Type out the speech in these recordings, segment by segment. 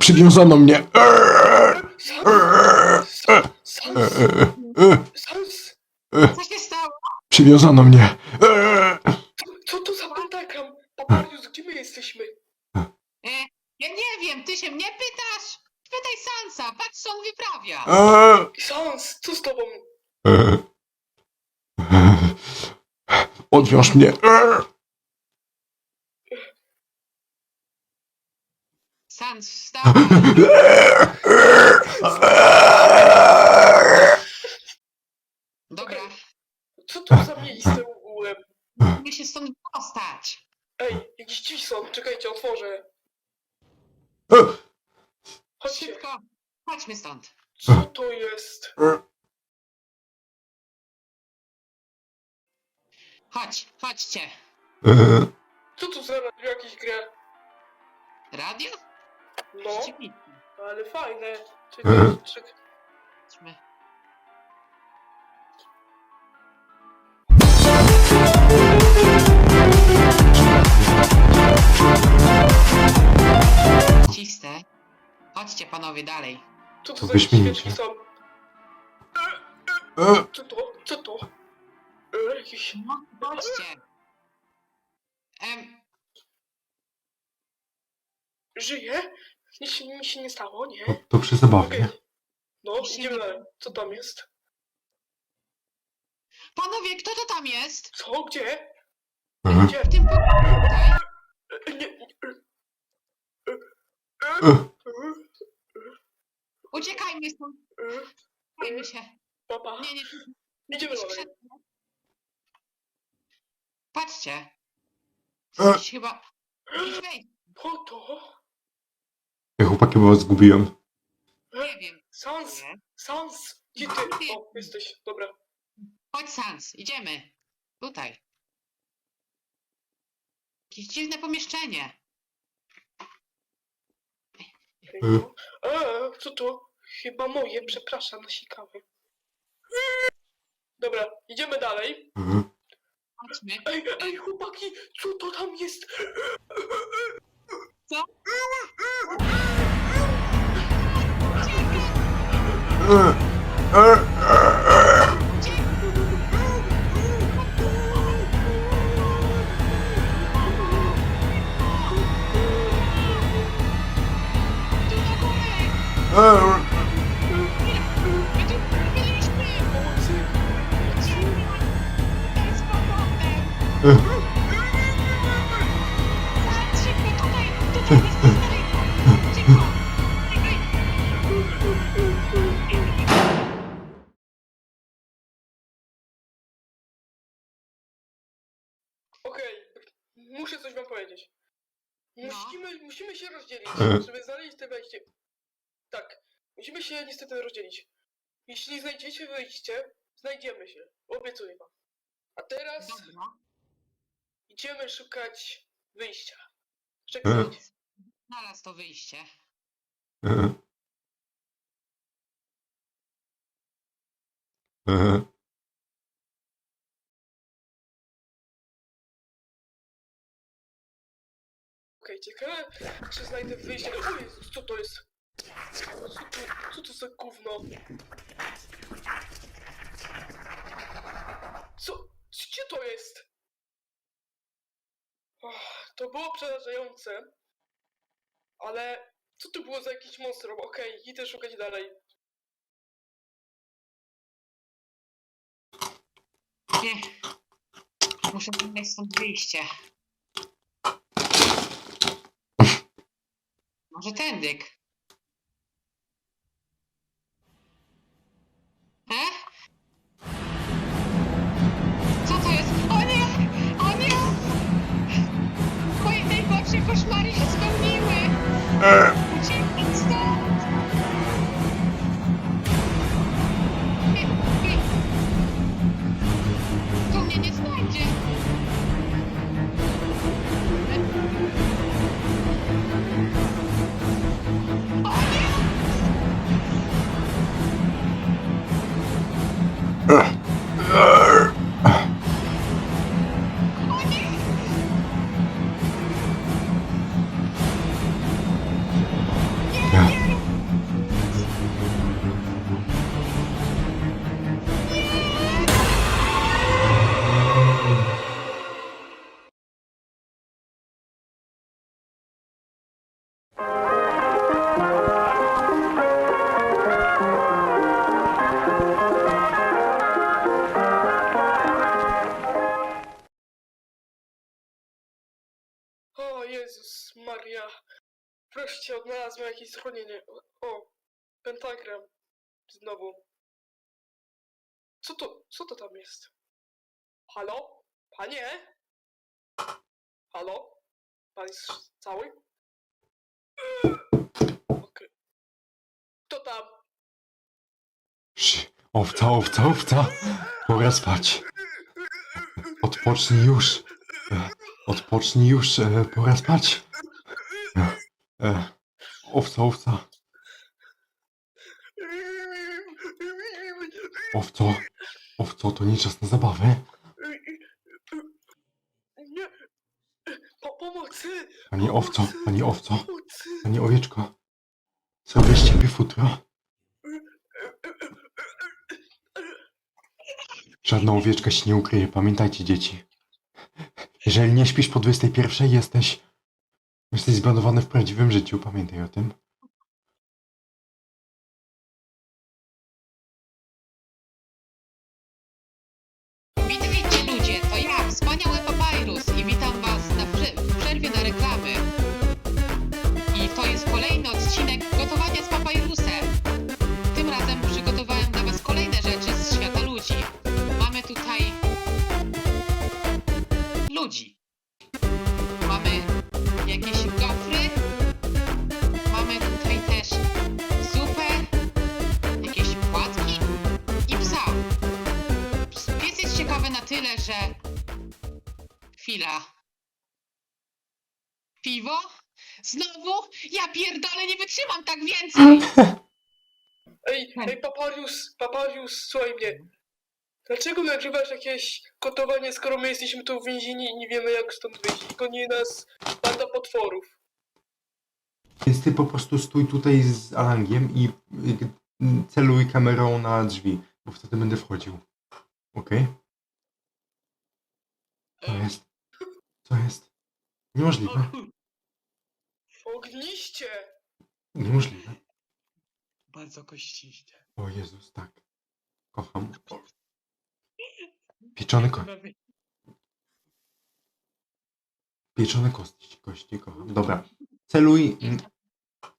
Przywiązano mnie. Sans! Sans! Co się stało? Przywiązano mnie. Co to za pentagram? Paparius, gdzie my jesteśmy? E, ja nie wiem, ty się mnie pytasz? Pytaj Sansa, patrz co on wyprawia. Sans, co z tobą? Odwiąż mnie. Sans, wstał. Dobra, Co to za miejsce w ogóle? musimy się stąd dostać. Ej, jakiś drzwi są, czekajcie, otworzę. Chodźcie, Szybko, chodźmy stąd. co to jest? Chodź, chodźcie. Co to za radio jakieś gra? Radio? No, Przeciwnicy. ale fajne. Czekaj. Chodźmy. Cisnę. Chodźcie panowie dalej. Co to To za jakieś wyśmienicie. świeczki są? Co to? Co to? E, Jakiś... No, chodźcie. Em, Żyje? Nic się, mi się nie stało, nie? To, to przy zabawie. Okej. No, idziemy dalej. Co tam jest? panowie, kto to tam jest? Co? Gdzie? Mhm. Gdzie? W tym pokoju tutaj. E, Nie... nie- e, e, Uciekajmy stąd. e, Uciekajmy się. Papa, Nie, nie, idziemy nie dalej. Patrzcie. E. Coś chyba... Jakiś wejście. Po to? Ja chłopaki, bo was zgubiłem. Nie wiem. Sans! Sans! Gdzie ty? O, jesteś. Dobra. Chodź Sans, idziemy. Tutaj. Jakieś dziwne pomieszczenie. Eee, co to? Chyba moje, przepraszam, nasikałem. Dobra, idziemy dalej. Chodźmy. Ej, ej, chłopaki, co to tam jest? Co? Okej, muszę coś wam powiedzieć. No. Musimy, musimy się rozdzielić, żeby znaleźć te wejście. Tak, musimy się niestety rozdzielić. Jeśli znajdziecie wyjście, znajdziemy się. Obiecuję wam. A teraz Dobra. idziemy szukać wyjścia. Czekajcie. Znalazł to wyjście. Okej, ciekawe, czy znajdę wyjście. O Jezus, co to jest? Co to, co to za gówno? Co? Gdzie to jest? Och, to było przerażające. Ale co to było za jakiś monstrum? Okej, idę szukać dalej. Nie. Muszę znaleźć stąd wyjście. Może tędyk. Patrzcie, odnalazłem jakieś schronienie. O, pentagram. Znowu. Co to, co to tam jest? Halo? Panie? Halo? Pan jest cały? Okej. Kto tam? Szy, owca, owca, owca. Pora spać. Odpocznij już. Odpocznij już, e, pora spać. E, Owca, owca. Owco, owco, to nie czas na zabawę. Nie. Po, pomocy! Pani owco, pani owco, Pomocy! pani owieczko. Zrobię z ciebie futro. Żadna owieczka się nie ukryje, pamiętajcie dzieci. Jeżeli nie śpisz po 21, jesteś... Jesteś zbanowany w prawdziwym życiu, pamiętaj o tym. Witajcie ludzie, to ja, wspaniały Papyrus i witam was w przerwie na reklamy. I to jest kolejny odcinek gotowania z Papyrusem. Tym razem przygotowałem Piwo? Znowu? Ja pierdolę, nie wytrzymam tak więcej! Ej, ej, Paparius, Paparius, słuchaj mnie. Dlaczego nagrywasz jakieś gotowanie, skoro my jesteśmy tu więzieni i nie wiemy jak stąd wyjść? Goni nas banda potworów. Więc ty po prostu stój tutaj z Alangiem i y, celuj kamerą na drzwi, bo wtedy będę wchodził. Okej? Co jest? Co jest? Niemożliwe. Ogniście! Niemożliwe. Bardzo kościście. O Jezus, tak. Kocham. Pieczone, ko pieczone kości, kości, kocham. Dobra. Celuj.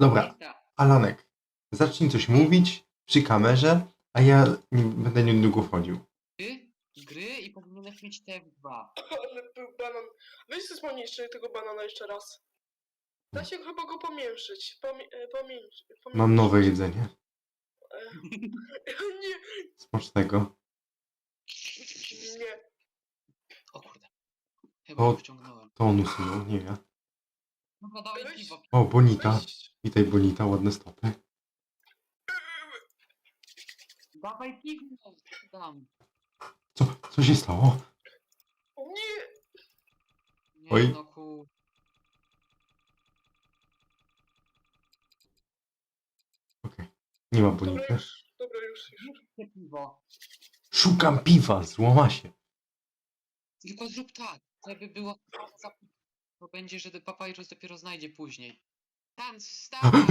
Dobra, Alanek. Zacznij coś mówić przy kamerze, a ja nie, będę niedługo wchodził. Powinieneś mieć te dwa. Ale był banan. Weź jeszcze tego banana jeszcze raz. Da się chyba go pomięszyć. Pomie, e, pomięć, Mam nowe jedzenie. E, nie, Smacznego. nie. O kurde. Chyba O. go wciągnąłem. To on usunął, nie ja. No dawaj Weź. piwo. O, Bonita. Weź. Witaj, Bonita, ładne stopy. Dawaj piwo. Dam. Co, co się stało? Nie! Nie, Oj. no ku... Okej. Nie ma Dobra Bonity. już, dobra już, już. Piwo. Szukam piwa, złoma się. Tylko zrób tak, żeby było... To będzie, że papyrus dopiero znajdzie później. Tanc, wstawaj!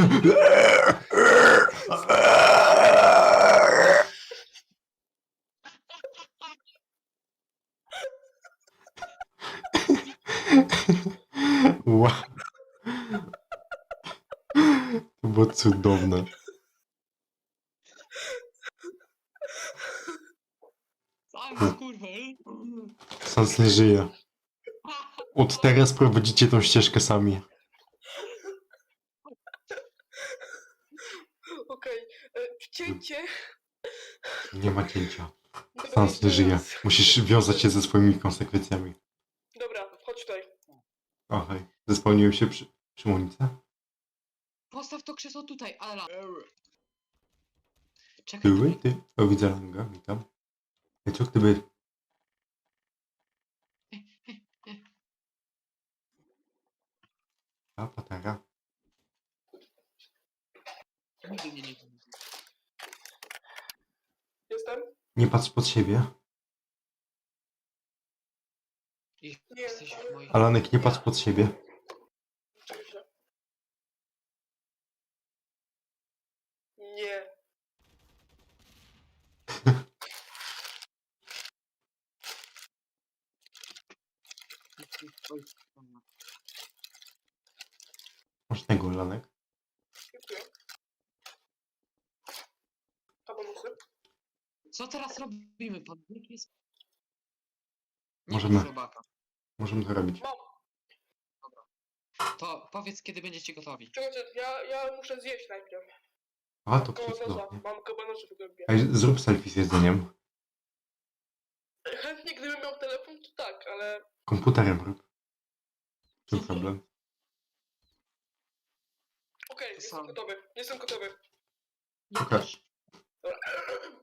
Wow. To było cudowne. Tanc, kurwa! Sans nie żyje. Od teraz prowadzicie tą ścieżkę sami. Okej, e, cięcie. Nie ma cięcia. Dobra, Sans nie żyje. Musisz wiązać się ze swoimi konsekwencjami. Dobra, chodź tutaj. Okej. Zespełniłem się przy, przy Monice? Postaw to krzesło tutaj, Ala. Czekaj, Były? czekaj. Ty? O, widzę Langa, witam. Ej, co gdyby... A, patera. Nigdy mnie nie widzę. Jestem? Nie patrz pod siebie. Jesteś w. Alanek, nie patrz pod siebie. dzieje? Masz tego lanek? Co teraz robimy? Pan Możemy. Możemy to robić. To powiedz, kiedy będziecie gotowi. Czekajcie, ja, ja muszę zjeść najpierw. A, to przecudownie. Mam kabanosa w gębie. Ej, zrób selfie z jedzeniem. Chętnie gdybym miał telefon, to tak, ale... Komputerem rób. W czym problem? Okej, jestem samo. gotowy. Jestem gotowy. Okej. też.